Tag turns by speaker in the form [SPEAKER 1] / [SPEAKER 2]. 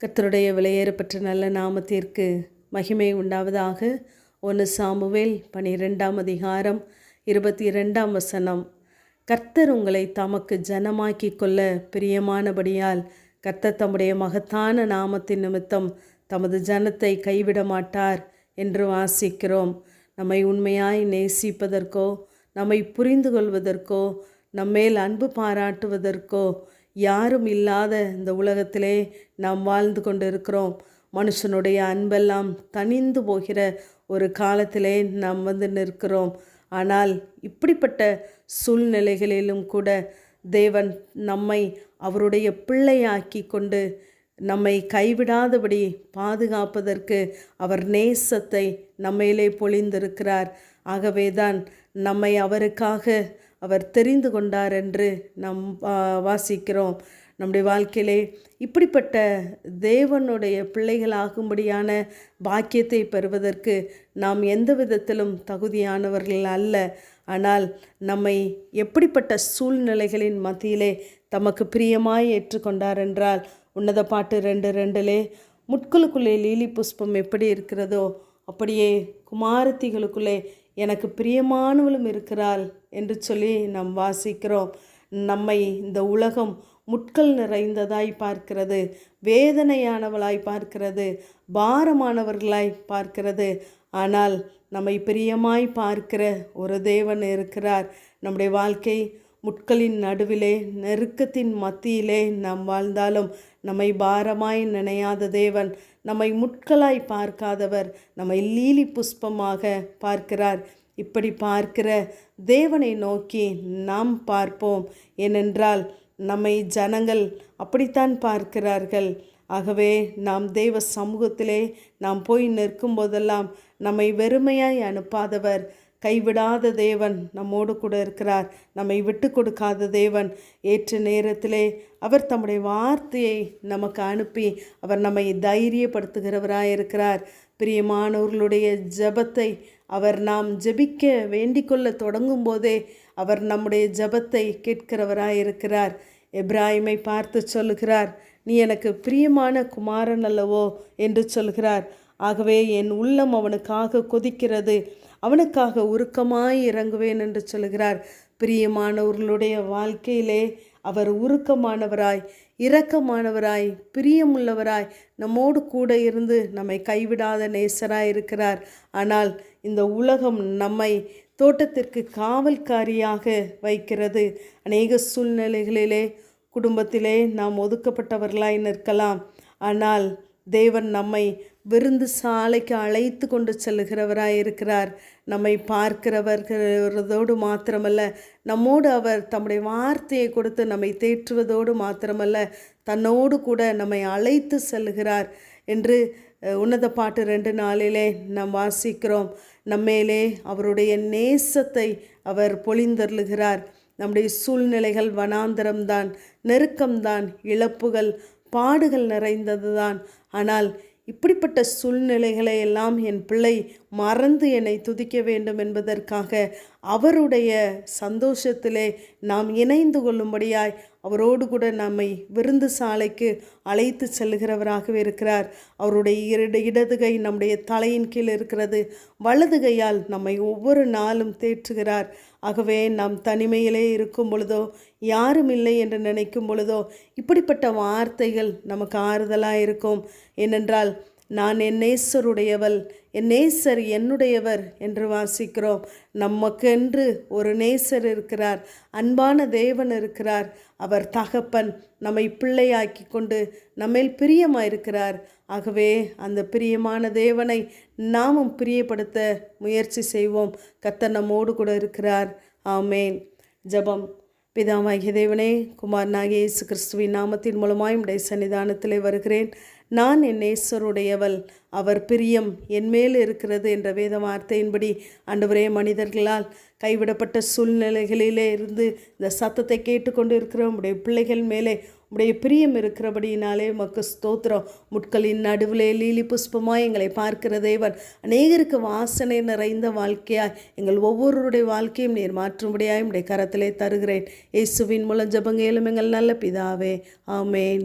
[SPEAKER 1] கர்த்தருடைய விலையேறப்பட்ட நல்ல நாமத்திற்கு மகிமை உண்டாவதாக. ஒன்று சாமுவேல் பனிரெண்டாம் அதிகாரம் இருபத்தி இரண்டாம் வசனம். கர்த்தர் உங்களை தமக்கு ஜனமாக்கி கொள்ள பிரியமானபடியால் கர்த்தர் தம்முடைய மகத்தான நாமத்தின் நிமித்தம் தமது ஜனத்தை கைவிட மாட்டார் என்று வாசிக்கிறோம். நம்மை உண்மையாய் நேசிப்பதற்கோ நம்மை புரிந்து கொள்வதற்கோ நம்மேல் அன்பு பாராட்டுவதற்கோ யாரும் இல்லாத இந்த உலகத்திலே நாம் வாழ்ந்து கொண்டிருக்கிறோம். மனுஷனுடைய அன்பெல்லாம் தனிந்து போகிற ஒரு காலத்திலே நாம் வந்து நிற்கிறோம். ஆனால் இப்படிப்பட்ட சூழ்நிலைகளிலும் கூட தேவன் நம்மை அவருடைய பிள்ளையாக்கி கொண்டு நம்மை கைவிடாதபடி பாதுகாப்பதற்கு அவர் நேசத்தை நம்மையிலே பொழிந்திருக்கிறார். ஆகவேதான் நம்மை அவருக்காக அவர் தெரிந்து கொண்டார் என்று நாம் வாசிக்கிறோம். நம்முடைய வாழ்க்கையிலே இப்படிப்பட்ட தேவனுடைய பிள்ளைகளாகும்படியான பாக்கியத்தை பெறுவதற்கு நாம் எந்த விதத்திலும் தகுதியானவர்கள் அல்ல. ஆனால் நம்மை எப்படிப்பட்ட சூழ்நிலைகளின் மத்தியிலே தமக்கு பிரியமாய் ஏற்றுக்கொண்டார் என்றால் உன்னத பாட்டு ரெண்டு ரெண்டிலே முட்களுக்குள்ளே லீலி புஷ்பம் எப்படி இருக்கிறதோ அப்படியே குமாரத்திகளுக்குள்ளே எனக்கு பிரியமானவளும் இருக்கிறாள் என்று சொல்லி நாம் வாசிக்கிறோம். நம்மை இந்த உலகம் முட்கள் நிறைந்ததாய் பார்க்கிறது. வேதனையானவளாய் பார்க்கிறது. பாரமானவர்களாய் பார்க்கிறது. ஆனால் நம்மை பிரியமாய் பார்க்கிற ஒரு தேவன் இருக்கிறார். நம்முடைய வாழ்க்கை முட்களின் நடுவிலே நெருக்கத்தின் மத்தியிலே நாம் வாழ்ந்தாலும் நம்மை பாரமாய் நினையாத தேவன் நம்மை முட்களாய் பார்க்காதவர் நம்மை லீலி புஷ்பமாக பார்க்கிறார். இப்படி பார்க்கிற தேவனை நோக்கி நாம் பார்ப்போம். ஏனென்றால் நம்மை ஜனங்கள் அப்படித்தான் பார்க்கிறார்கள். ஆகவே நாம் தெய்வ சமூகத்திலே நாம் போய் நிற்கும் போதெல்லாம் நம்மை வெறுமையாய் அனுப்பாதவர் கைவிடாத தேவன் நம்மோடு கூட இருக்கிறார். நம்மை விட்டு கொடுக்காத தேவன் ஏற்ற நேரத்திலே அவர் தம்முடைய வார்த்தையை நமக்கு அனுப்பி அவர் நம்மை தைரியப்படுத்துகிறவராக இருக்கிறார். பிரியமானவர்களுடைய ஜபத்தை அவர் நாம் ஜெபிக்க வேண்டிக்கொள்ள தொடங்கும் போதே அவர் நம்முடைய ஜபத்தை கேட்கிறவராயிருக்கிறார் எப்ராஹிமை பார்த்து சொல்லுகிறார் நீ எனக்கு பிரியமான குமாரன் அல்லவோ? என்று சொல்கிறார். ஆகவே என் உள்ளம் அவனுக்காக கொதிக்கிறது. அவனுக்காக உருக்கமாய் இறங்குவேன் என்று சொல்கிறார். பிரியமானவர்களுடைய வாழ்க்கையிலே அவர் உருக்கமானவராய் இரக்கமானவராய் பிரியமுள்ளவராய் நம்மோடு கூட இருந்து நம்மை கைவிடாத நேசராய் இருக்கிறார். ஆனால் இந்த உலகம் நம்மை தோட்டத்திற்கு காவல்காரியாக வைக்கிறது. அநேக சூழ்நிலைகளிலே குடும்பத்திலே நாம் ஒதுக்கப்பட்டவர்களாய் நிற்கலாம். ஆனால் தேவன் நம்மை விருந்து சாலைக்கு அழைத்து கொண்டு செல்லுகிறவராய் இருக்கிறார். நம்மை பார்க்கிறவர்களோடு மாத்திரமல்ல நம்மோடு அவர் தம்முடைய வார்த்தையை கொடுத்து நம்மை தேற்றுவதோடு மாத்திரமல்ல தன்னோடு கூட நம்மை அழைத்து செல்கிறார் என்று உன்னத பாட்டு ரெண்டு நாளிலே நாம் வாசிக்கிறோம். நம்மேலே அவருடைய நேசத்தை அவர் பொழிந்தருளுகிறார். நம்முடைய சூழ்நிலைகள் வனாந்தரம்தான் நெருக்கம்தான் இழப்புகள் பாடுகள் நிறைந்தது தான் ஆனால் இப்படிப்பட்ட சூழ்நிலைகளை எல்லாம் என் பிள்ளை மறந்து என்னை துதிக்க வேண்டும் என்பதற்காக அவருடைய சந்தோஷத்திலே நாம் இணைந்து கொள்ளும்படியாய் அவரோடு கூட நம்மை விருந்து சாலைக்கு அழைத்து செல்கிறவராகவே இருக்கிறார். அவருடைய இரு இடது கை நம்முடைய தலையின் கீழ் இருக்கிறது. வலது கையால் நம்மை ஒவ்வொரு நாளும் தேற்றுகிறார். ஆகவே நாம் தனிமையிலே இருக்கும் பொழுதோ யாரும் இல்லை என்று நினைக்கும் பொழுதோ இப்படிப்பட்ட வார்த்தைகள் நமக்கு ஆறுதலாக இருக்கும் ஏனென்றால் நான் என் நேசருடையவள் என் நேசர் என்னுடையவர் என்று வாசிக்கிறோம். நமக்கென்று ஒரு நேசர் இருக்கிறார் அன்பான தேவன் இருக்கிறார். அவர் தகப்பன் நம்மை பிள்ளையாக்கி கொண்டு நம்மேல் பிரியமாயிருக்கிறார். ஆகவே அந்த பிரியமான தேவனை நாமும் பிரியப்படுத்த முயற்சி செய்வோம். கத்த நம்மோடு கூட இருக்கிறார். ஆமேன். ஜபம். பிதாமாகிய தேவனே குமார் நாகேசு கிறிஸ்துவின் நாமத்தின் மூலமாய் உடைய சன்னிதானத்திலே வருகிறேன். நான் என் நேசருடையவள். அவர் பிரியம் என்மேல் இருக்கிறது என்ற வேத வார்த்தையின்படி அன்றுவரே மனிதர்களால் கைவிடப்பட்ட சூழ்நிலைகளிலே இருந்து இந்த சத்தத்தை கேட்டுக்கொண்டு இருக்கிற உடைய பிள்ளைகள் மேலே உடைய பிரியம் இருக்கிறபடியினாலே மக்கு ஸ்தோத்திரம். முட்களின் நடுவிலே லீலி புஷ்பமாய் எங்களை பார்க்கிற தேவன். அநேகருக்கு வாசனை நிறைந்த வாழ்க்கையாய் எங்கள் ஒவ்வொருவருடைய வாழ்க்கையும் நீர் மாற்றும்படியாய் உடைய கரத்திலே தருகிறேன். இயேசுவின் மூலம் ஜபங்கேலும் எங்கள் நல்ல பிதாவே. ஆமேன்.